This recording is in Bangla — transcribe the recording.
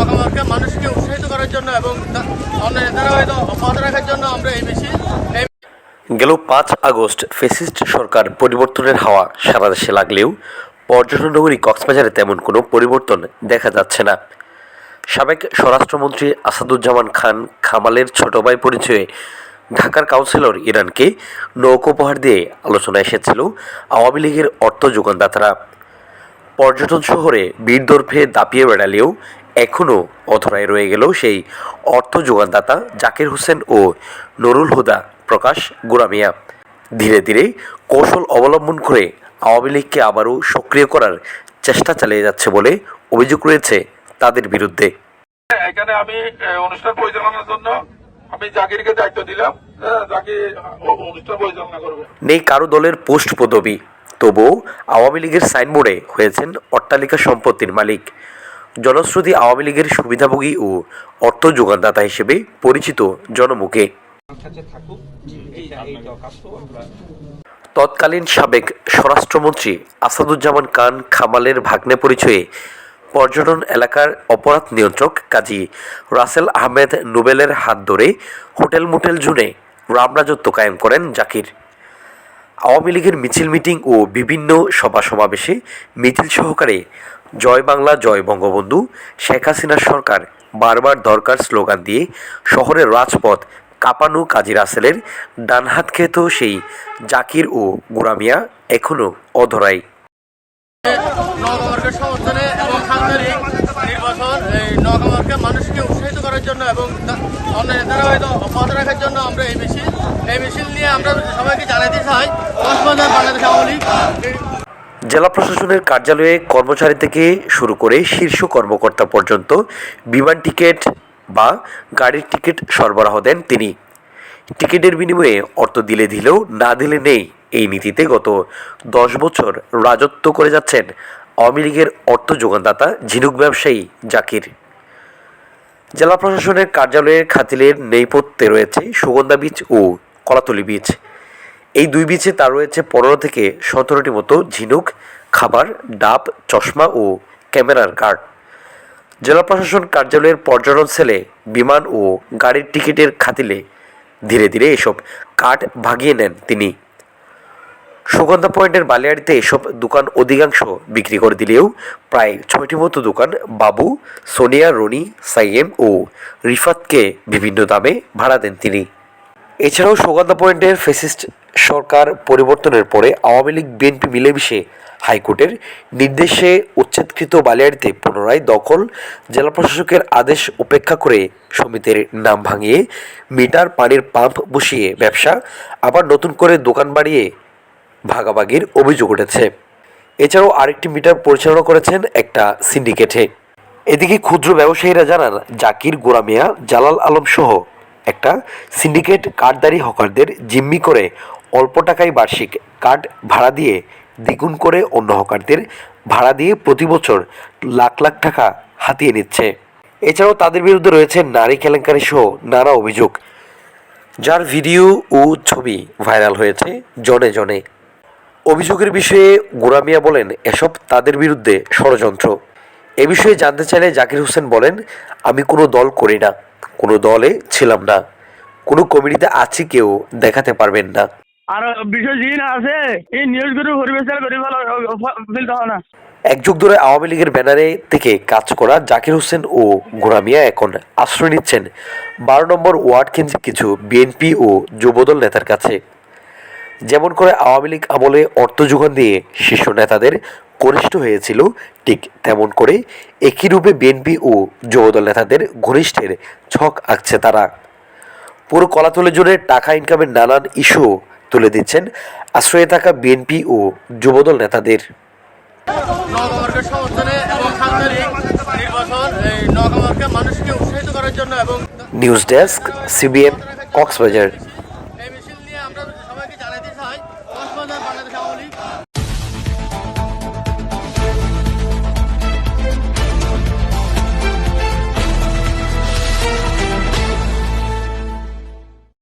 নগামাকে মানুষকে উৎসাহিত করার জন্য এবং অন্য নেতারা হয়তো অব্যাহত রাখার জন্য আমরা এই মিছিল গেল পাঁচ আগস্ট ফেসিস্ট সরকার পরিবর্তনের হাওয়া সারা দেশে লাগলেও পর্যটন নগরী কক্সবাজারে তেমন কোনো পরিবর্তন দেখা যাচ্ছে না। সাবেক স্বরাষ্ট্রমন্ত্রী আসাদুজ্জামান খান খামালের ছোট ভাই পরিচয়ে ঢাকার কাউন্সিলর ইরানকে নৌকো উপহার দিয়ে আলোচনা এসেছিল আওয়ামী লীগের অর্থ যোগানদাতারা। পর্যটন শহরে বীর দর্ভে দাপিয়ে বেড়ালেও এখনও অধরায় রয়ে গেল সেই অর্থ যোগানদাতা জাকির হোসেন ও নুরুল হুদা। প্রকাশ গোরামিয়া। ধীরে ধীরে কৌশল অবলম্বন করে আওয়ামী লীগকে আবারও সক্রিয় করার চেষ্টা চালিয়ে যাচ্ছে বলে অভিযোগ রয়েছে তাদের বিরুদ্ধে। এখানে আমি অনুষ্ঠান পরিচালনার জন্য আমি জাকিরকে দায়িত্ব দিলাম। জাকির ও- অনুষ্ঠান পরিচালনা করবে। নেই কারও দলের পোস্ট পদবি তবুও আওয়ামী লীগের সাইনবোর্ডে হয়েছেন অট্টালিকা সম্পত্তির মালিক। জনশ্রুতি আওয়ামী লীগের সুবিধাভোগী ও অর্থ যোগানদাতা হিসেবে পরিচিত জনমুখে। তৎকালীন সাবেক স্বরাষ্ট্রমন্ত্রী আসাদুজ্জামান খান খামালের ভাগ্নে পরিচয়ে পর্যটন এলাকার অপরাধ নিয়ন্ত্রক কাজী রাসেল আহমেদ নোবেলের হাত ধরে হোটেল মোটেল জুনে রামরাজত্ব কায়েম করেন জাকির। আওয়ামী লীগের মিছিল মিটিং ও বিভিন্ন সভা সমাবেশে মিছিল সহকারে জয় বাংলা, জয় বঙ্গবন্ধু। শেখ হাসিনা সরকার বারবার দরকার স্লোগান দিয়ে শহরের রাজপথ কাপানু কাজী রাসেলের ডানহাত খেত সেই জাকির ও গুরামিয়া এখনও অধরাই। মানুষকে উৎসাহিত করার জন্য এবং অন্য নেতারা হয়তো অব্যাহত রাখার জন্য আমরা এই মিছিল এই মিছিল নিয়ে আমরা সবাইকে জানাতে চাই। বাংলাদেশ আওয়ামী লীগ জেলা প্রশাসনের কার্যালয়ে কর্মচারী থেকে শুরু করে শীর্ষ কর্মকর্তা পর্যন্ত বিমান টিকিট বা গাড়ির টিকিট সরবরাহ দেন তিনি। টিকিটের বিনিময়ে অর্থ দিলে দিলেও না দিলে নেই এই নীতিতে গত দশ বছর রাজত্ব করে যাচ্ছেন আওয়ামী লীগের অর্থ যোগানদাতা ঝিনুক ব্যবসায়ী জাকির। জেলা প্রশাসনের কার্যালয়ের খাতিলের নেপথ্যে রয়েছে সুগন্ধা বীজ ও কলাতলি বীজ। এই দুই বীজে তার রয়েছে পনেরো থেকে সতেরোটি মতো ঝিনুক খাবার ডাব, চশমা ও ক্যামেরার কার্ড জেলা প্রশাসন কার্যালয়ের পর্যটন সেলে বিমান ও গাড়ির টিকিটের খাতিলে ধীরে ধীরে এসব কার্ড ভাগিয়ে নেন তিনি। সুগন্ধা পয়েন্টের বালিয়াড়িতে এসব দোকান অধিকাংশ বিক্রি করে দিলেও প্রায় ছয়টি মতো দোকান বাবু, সোনিয়া, রনি, সাইয়েম ও রিফাতকে বিভিন্ন দামে ভাড়া দেন তিনি। এছাড়াও সুগন্ধা পয়েন্টের ফেসিস্ট সরকার পরিবর্তনের পরে আওয়ামী লীগ, বিএনপি মিলেমিশে হাইকোর্টের নির্দেশে উচ্ছেদকৃত বালিয়াড়িতে পুনরায় দখল, জেলা প্রশাসকের আদেশ উপেক্ষা করে সমিতির নাম ভাঙিয়ে মিটার পানির পাম্প বসিয়ে ব্যবসা, আবার নতুন করে দোকান বাড়িয়ে ভাগাভাগির অভিযোগ উঠেছে। এছাড়াও আরেকটি মিটার পরিচালনা করেছেন একটা সিন্ডিকেটে। এদিকে ক্ষুদ্র ব্যবসায়ীরা জানান, জাকির গোরামিয়া জালাল আলম সহ একটা সিন্ডিকেট কার্ডদারি হকারদের জিম্মি করে অল্প টাকায় বার্ষিক কার্ড ভাড়া দিয়ে দ্বিগুণ করে অন্য হকারদের ভাড়া দিয়ে প্রতি বছর লাখ লাখ টাকা হাতিয়ে নিচ্ছে। এছাড়াও তাদের বিরুদ্ধে রয়েছে নারী কেলেঙ্কারি সহ নানা অভিযোগ। যার ভিডিও ও ছবি ভাইরাল হয়েছে জনে জনে। অভিযোগের বিষয়ে গোরামিয়া বলেন, এসব তাদের বিরুদ্ধে ষড়যন্ত্র। এ বিষয়ে জানতে চাইলে জাকির হোসেন বলেন, আমি কোনো দল করি না, কোনো দলে ছিলাম না। কোনো কমিটিতে আছি কেউ, দেখাতে পারবেন না। আর বিষয় আছে, এই নিউজগুলো পরিবেশন করে ভালো ফেলতে না। এক যুগ ধরে আওয়ামী লীগের ব্যানারে থেকে কাজ করা জাকির হোসেন ও গোরামিয়া এখন আশ্রয় নিচ্ছেন বারো নম্বর ওয়ার্ড কেন্দ্রিক কিছু বিএনপি ও যুবদল নেতার কাছে। যেমন করে আওয়ামী লীগ আমলে অর্থ যোগান দিয়ে শীর্ষ নেতাদের ঘনিষ্ঠ হয়েছিল, ঠিক তেমন করে একই রূপে বিএনপি ও যুবদল নেতাদের ঘনিষ্ঠের ছক আঁকছে তারা। পুরো কলাতলে জুড়ে টাকা ইনকামের নানান ইস্যু তুলে দিচ্ছেন। আশ্রয়ে থাকা বিএনপি ও যুবদল নেতাদের। নগামার্কের সমর্থনে এবং সাংবাদিক নির্বাচন এই নগামার্কে মানুষকে উৎসাহিত করার জন্য এবং নিউজ ডেস্ক সিবিএম কক্সবাজার।